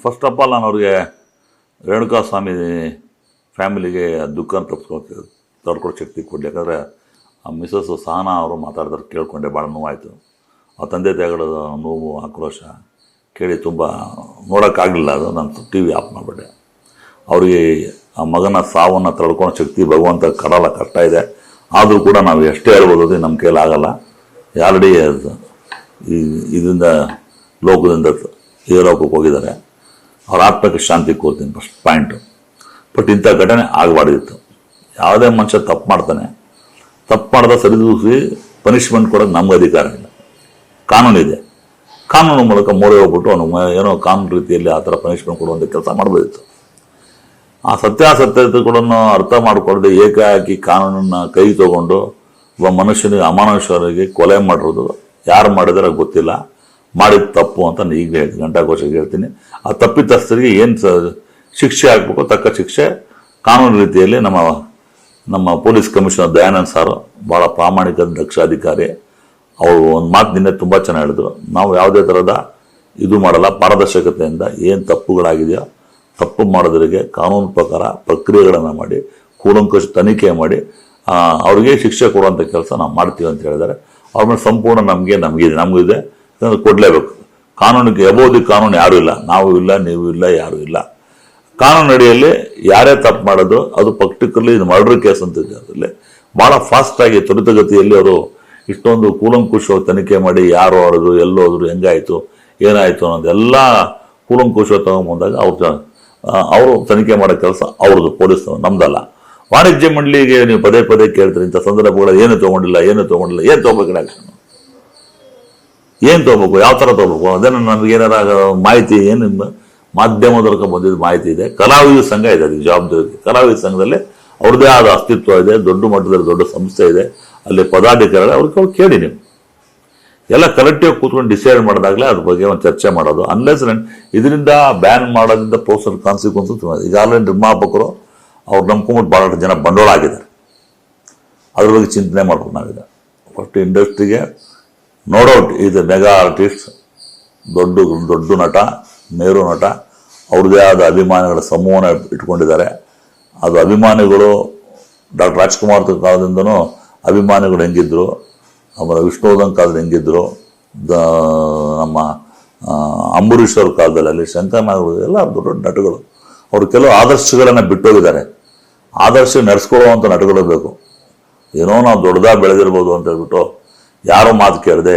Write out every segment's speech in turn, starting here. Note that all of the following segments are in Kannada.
ಫಸ್ಟ್ ಆಫ್ ಆಲ್ ನಾನು ಅವ್ರಿಗೆ ರೇಣುಕಾ ಸ್ವಾಮಿ ಫ್ಯಾಮಿಲಿಗೆ ದುಃಖನ ತಪ್ಪಿಸ್ಕೊಳ್ತೀವಿ ತಡ್ಕೊಳ್ಳೋ ಶಕ್ತಿ ಕೊಡಲಿ. ಯಾಕಂದರೆ ಆ ಮಿಸಸ್ಸು ಸಹನಾ ಅವರು ಮಾತಾಡಿದ್ರೆ ಕೇಳ್ಕೊಂಡೆ, ಭಾಳ ನೋವಾಯಿತು. ಆ ತಂದೆ ತಾಯಿಗಳ ನೋವು, ಆಕ್ರೋಶ ಕೇಳಿ ತುಂಬ ನೋಡೋಕ್ಕಾಗಲಿಲ್ಲ ಅದು. ನಾನು ಟಿ ವಿ ಆಫ್ ಮಾಡಿಬಿಟ್ಟೆ. ಅವರಿಗೆ ಆ ಮಗನ ಸಾವನ್ನು ತಡ್ಕೊಳೋ ಶಕ್ತಿ ಭಗವಂತ ಕಡಲ ಕಷ್ಟ ಇದೆ. ಆದರೂ ಕೂಡ ನಾವು ಎಷ್ಟೇ ಹೇಳ್ಬೋದು ಅದು ನಮ್ಮ ಕೈಲಾಗಲ್ಲ ಆಲ್ರೆಡಿ ಇದರಿಂದ, ಲೋಕದಿಂದ ಲೋಕಕ್ಕೆ ಹೋಗಿದ್ದಾರೆ. ಅವ್ರ ಆತ್ಮಕ್ಕೆ ಶಾಂತಿ ಕೋರ್ತೀನಿ ಫಸ್ಟ್ ಪಾಯಿಂಟು ಬಟ್ ಇಂಥ ಘಟನೆ ಆಗಬಾರ್ದಿತ್ತು. ಯಾವುದೇ ಮನುಷ್ಯ ತಪ್ಪು ಮಾಡ್ತಾನೆ, ತಪ್ಪು ಮಾಡಿದ ಸರಿದೂಸಿ ಪನಿಷ್ಮೆಂಟ್ ಕೊಡೋಕೆ ನಮ್ಗೆ ಅಧಿಕಾರ ಇಲ್ಲ. ಕಾನೂನಿದೆ ಕಾನೂನು ಮೂಲಕ ಮೋರೆ ಹೋಗ್ಬಿಟ್ಟು ಅವನು ಏನೋ ಕಾನೂನು ರೀತಿಯಲ್ಲಿ ಆ ಥರ ಪನಿಷ್ಮೆಂಟ್ ಕೊಡುವಂಥ ಕೆಲಸ ಮಾಡ್ಬೋದಿತ್ತು. ಆ ಸತ್ಯಾಸತ್ಯತೆಗಳನ್ನು ಅರ್ಥ ಮಾಡಿಕೊಳ್ಳದೆ ಏಕಾಏಕಿ ಕಾನೂನನ್ನ ಕೈ ತಗೊಂಡು ಒಬ್ಬ ಮನುಷ್ಯನಿಗೆ ಅಮಾನುಷ್ಯರಿಗೆ ಕೊಲೆ ಮಾಡಿರೋದು, ಯಾರು ಮಾಡಿದಾರೆ ಗೊತ್ತಿಲ್ಲ. ಮಾಡಿದ ತಪ್ಪು ಅಂತ ನಾನು ಈಗ ಗಂಟಾಘೋಷಕ್ಕೆ ಹೇಳ್ತೀನಿ. ಆ ತಪ್ಪಿತಸ್ಥರಿಗೆ ಏನು ಶಿಕ್ಷೆ ಆಗಬೇಕು, ತಕ್ಕ ಶಿಕ್ಷೆ. ಕಾನೂನು ರೀತಿಯಲ್ಲಿ ನಮ್ಮ ನಮ್ಮ ಪೊಲೀಸ್ ಕಮಿಷನರ್ ದಯಾನಂದ್ ಸಾರ್ ಭಾಳ ಪ್ರಾಮಾಣಿಕ ದಕ್ಷ ಅಧಿಕಾರಿ ಅವರು ಒಂದು ಮಾತು ನಿನ್ನೆ ತುಂಬ ಚೆನ್ನಾಗಿ ಹೇಳಿದ್ರು. ನಾವು ಯಾವುದೇ ಥರದ ಇದು ಮಾಡಲ್ಲ, ಪಾರದರ್ಶಕತೆಯಿಂದ ಏನು ತಪ್ಪುಗಳಾಗಿದೆಯೋ, ತಪ್ಪು ಮಾಡೋದ್ರಿಗೆ ಕಾನೂನು ಪ್ರಕಾರ ಪ್ರಕ್ರಿಯೆಗಳನ್ನು ಮಾಡಿ, ಕೂಲಂಕಷ ತನಿಖೆ ಮಾಡಿ ಅವ್ರಿಗೆ ಶಿಕ್ಷೆ ಕೊಡುವಂಥ ಕೆಲಸ ನಾವು ಮಾಡ್ತೀವಿ ಅಂತ ಹೇಳಿದ್ದಾರೆ. ಅವ್ರ ಮೇಲೆ ಸಂಪೂರ್ಣ ನಮಗೆ ನಮಗಿದೆ ನಮಗಿದೆ. ಕೊಡಲೇಬೇಕು. ಕಾನೂನಿಗೆ ಎಬೋದಿ ಕಾನೂನು ಯಾರೂ ಇಲ್ಲ. ನಾವು ಇಲ್ಲ, ನೀವು ಇಲ್ಲ, ಯಾರು ಇಲ್ಲ. ಕಾನೂನು ಅಡಿಯಲ್ಲಿ ಯಾರೇ ತಪ್ಪು ಮಾಡೋದು, ಅದು ಪರ್ಟಿಕ್ಯುಲರ್ಲಿ ಇದು ಮರ್ಡರ್ ಕೇಸ್ ಅಂತ ಅದರಲ್ಲಿ. ಭಾಳ ಫಾಸ್ಟಾಗಿ ತ್ವರಿತಗತಿಯಲ್ಲಿ ಅವರು ಇಷ್ಟೊಂದು ಕೂಲಂಕುಷವಾಗಿ ತನಿಖೆ ಮಾಡಿ ಯಾರು ಆಡಿದ್ರು ಎಲ್ಲೋ ಹೋದ್ರು, ಹೆಂಗಾಯಿತು, ಏನಾಯಿತು ಅನ್ನೋದೆಲ್ಲ ಕೂಲಂಕುಷ ತಗೊಂಬಂದಾಗ ಅವ್ರು ಅವರು ತನಿಖೆ ಮಾಡೋ ಕೆಲಸ ಅವ್ರದ್ದು, ಪೊಲೀಸ್ ನಮ್ದಲ್ಲ. ವಾಣಿಜ್ಯ ಮಂಡಳಿಗೆ ನೀವು ಪದೇ ಪದೇ ಕೇಳ್ತೀರಿ, ಇಂಥ ಸಂದರ್ಭಗಳಲ್ಲಿ ಏನು ತೊಗೊಂಡಿಲ್ಲ ಏನು ತೊಗೊಂಡಿಲ್ಲ, ಏನು ತೊಗೋಬೇಕು ಆಕ್ಷನ್ ಏನು ತೊಗೋಬೇಕು? ಯಾವ ಥರ ತೊಗೋಬೇಕು? ಅದನ್ನು ನನಗೇನಾರ ಮಾಹಿತಿ ಏನು ಮಾಧ್ಯಮ ಬಂದಿದ್ದು ಮಾಹಿತಿ ಇದೆ. ಕಲಾವಿದ ಸಂಘ ಇದೆ ಅದಕ್ಕೆ ಜವಾಬ್ದಾರಿ. ಕಲಾವಿದ ಸಂಘದಲ್ಲಿ ಅವ್ರದ್ದೇ ಆದ ಅಸ್ತಿತ್ವ ಇದೆ, ದೊಡ್ಡ ಮಟ್ಟದಲ್ಲಿ ದೊಡ್ಡ ಸಂಸ್ಥೆ ಇದೆ. ಅಲ್ಲಿ ಪದಾಧಿಕಾರಿಗಳು ಅವ್ರಿಗೆ ಅವ್ರು ಕೇಳಿ ನೀವು. ಎಲ್ಲ ಕಲೆಕ್ಟಿವ್ ಕೂತ್ಕೊಂಡು ಡಿಸೈಡ್ ಮಾಡಿದಾಗಲೇ ಅದ್ರ ಬಗ್ಗೆ ಒಂದು ಚರ್ಚೆ ಮಾಡೋದು. ಅನ್ಲೆಸ್ ಇದರಿಂದ ಬ್ಯಾನ್ ಮಾಡೋದ್ರಿಂದ ಕಾನ್ಸಿಕ್ವೆನ್ಸ್ ಈಗ ಆಲ್ರೆಡಿ ನಿರ್ಮಾಪಕರು ಅವ್ರು ನಂಬ್ಕೊಂಬಿಟ್ಟು ಭಾಳಷ್ಟು ಜನ ಬಂಡವಾಳ ಆಗಿದ್ದಾರೆ. ಅದ್ರ ಬಗ್ಗೆ ಚಿಂತನೆ ಮಾಡ್ಬೋದು ನಾವೀಗ. ಫಸ್ಟ್ ಇಂಡಸ್ಟ್ರಿಗೆ no doubt is a mega artist ದೊಡ್ಡ ದೊಡ್ಡ ನಟ, ಮೇರು ನಟ. ಅವ್ರದ್ದೇ ಆದ ಅಭಿಮಾನಿಗಳ ಸಮೂಹನ ಇಟ್ಕೊಂಡಿದ್ದಾರೆ. ಅದು ಅಭಿಮಾನಿಗಳು ಡಾಕ್ಟರ್ ರಾಜ್ಕುಮಾರ್ ಕಾಲದಿಂದನೂ ಅಭಿಮಾನಿಗಳು ಹೆಂಗಿದ್ರು ಆಮೇಲೆ ವಿಷ್ಣುವರ್ಧನ್ ಕಾಲದಲ್ಲಿ ಹೆಂಗಿದ್ರು, ದ, ನಮ್ಮ ಅಂಬರೀಷ್ ಅವ್ರ ಕಾಲದಲ್ಲಿ, ಅಲ್ಲಿ ಶಂಕರ್ ನಾಗ್ ಎಲ್ಲ ದೊಡ್ಡ ದೊಡ್ಡ ನಟಗಳು. ಅವರು ಕೆಲವು ಆದರ್ಶಗಳನ್ನು ಬಿಟ್ಟೋಗಿದ್ದಾರೆ. ಆದರ್ಶ ನಡೆಸ್ಕೊಳ್ಳುವಂಥ ನಟಗಳು ಬೇಕು. ಏನೋ ನಾವು ದೊಡ್ಡದಾಗಿ ಬೆಳೆದಿರ್ಬೋದು ಅಂತ ಹೇಳ್ಬಿಟ್ಟು ಯಾರೋ ಮಾತು ಕೇಳದೆ,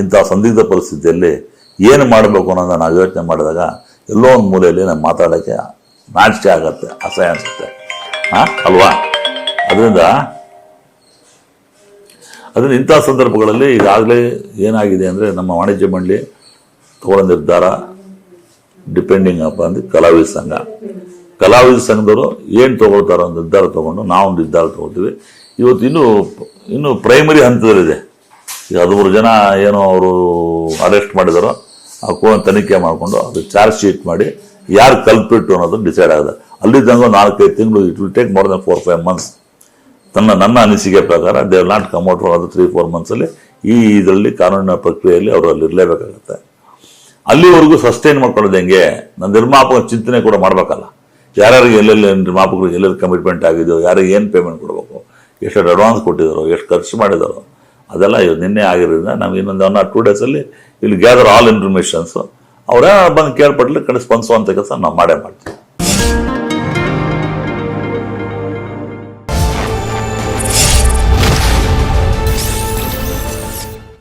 ಇಂಥ ಸಂದಿಗ್ಧ ಪರಿಸ್ಥಿತಿಯಲ್ಲಿ ಏನು ಮಾಡಬೇಕು ಅನ್ನೋದನ್ನ ನಾವು ಯೋಚನೆ ಮಾಡಿದಾಗ ಎಲ್ಲೋ ಒಂದು ಮೂಲೆಯಲ್ಲಿ ನಾವು ಮಾತಾಡೋಕ್ಕೆ ನಾಚಿಕೆ ಆಗತ್ತೆ, ಅಸಹ್ಯ ಅನಿಸುತ್ತೆ. ಹಾಂ ಅಲ್ವಾ? ಅದರಿಂದ ಅದರಿಂದ ಇಂಥ ಸಂದರ್ಭಗಳಲ್ಲಿ ಈಗಾಗಲೇ ಏನಾಗಿದೆ ಅಂದರೆ ನಮ್ಮ ವಾಣಿಜ್ಯ ಮಂಡಳಿ ತಗೊಳ್ಳೋ ನಿರ್ಧಾರ ಡಿಪೆಂಡಿಂಗ್ ಅಪ್ ಅಂದರೆ ಕಲಾವಿದ ಸಂಘ. ಕಲಾವಿದ ಸಂಘದವರು ಏನು ತೊಗೊಳ್ತಾರೋ ನಿರ್ಧಾರ ತೊಗೊಂಡು ನಾವು ನಿರ್ಧಾರ ತೊಗೊಳ್ತೀವಿ. ಇವತ್ತು ಇನ್ನೂ ಇನ್ನೂ ಪ್ರೈಮರಿ ಹಂತದಲ್ಲಿದೆ. ಈಗ ಹದಿಮೂರು ಜನ ಏನು ಅವರು ಅರೆಸ್ಟ್ ಮಾಡಿದಾರೋ, ಆ ಕೂಡ ತನಿಖೆ ಮಾಡಿಕೊಂಡು ಅದು ಚಾರ್ಜ್ ಶೀಟ್ ಮಾಡಿ ಯಾರು ಕಲ್ಪಿಟ್ಟು ಅನ್ನೋದು ಡಿಸೈಡ್ ಆಗಿದೆ. ಅಲ್ಲಿ ನಾಲ್ಕೈದು ತಿಂಗಳು it will take more than four five months ತನ್ನ, ನನ್ನ ಅನಿಸಿಕೆ ಪ್ರಕಾರ they will not come out ಅದು ತ್ರೀ ಫೋರ್ ಮಂತ್ಸಲ್ಲಿ ಈ ಇದರಲ್ಲಿ ಕಾನೂನಿನ ಪ್ರಕ್ರಿಯೆಯಲ್ಲಿ ಅವರು ಅಲ್ಲಿ ಇರಲೇಬೇಕಾಗುತ್ತೆ. ಅಲ್ಲಿವರೆಗೂ ಸಸ್ಟೈನ್ ಮಾಡ್ಕೊಳ್ಳೋದು ಹೆಂಗೆ? ನನ್ನ ನಿರ್ಮಾಪಕ ಚಿಂತನೆ ಕೂಡ ಮಾಡಬೇಕಲ್ಲ. ಯಾರ್ಯಾರಿಗೆ ಎಲ್ಲೆಲ್ಲಿ ನಿರ್ಮಾಪಕರಿಗೆ ಎಲ್ಲೆಲ್ಲಿ ಕಮಿಟ್ಮೆಂಟ್ ಆಗಿದೆಯೋ, ಯಾರಿಗೆ ಏನು ಪೇಮೆಂಟ್ ಕೊಡಬೇಕು, ಎಷ್ಟು ಅಡ್ವಾನ್ಸ್ ಕೊಟ್ಟಿದ್ದಾರೋ, ಎಷ್ಟು ಖರ್ಚು ಮಾಡಿದಾರೋ ಅದೆಲ್ಲ ನಿನ್ನೆ ಆಗಿರೋದ್ರಿಂದ ನಾವು ಇನ್ನೊಂದು ಒನ್ ಆರ್ ಟೂ ಡೇಸಲ್ಲಿ ಇಲ್ಲಿ ಗ್ಯಾದರ್ ಆಲ್ ಇನ್ಫಾರ್ಮೇಷನ್ಸು ಅವರೇ ಬಂದು ಕೇಳ್ಪಟ್ಲಿ ಕಡೆ ಸ್ಪಂದಿಸುವಂಥ ಕೆಲಸ ನಾವು ಮಾಡೇ ಮಾಡ್ತೀವಿ.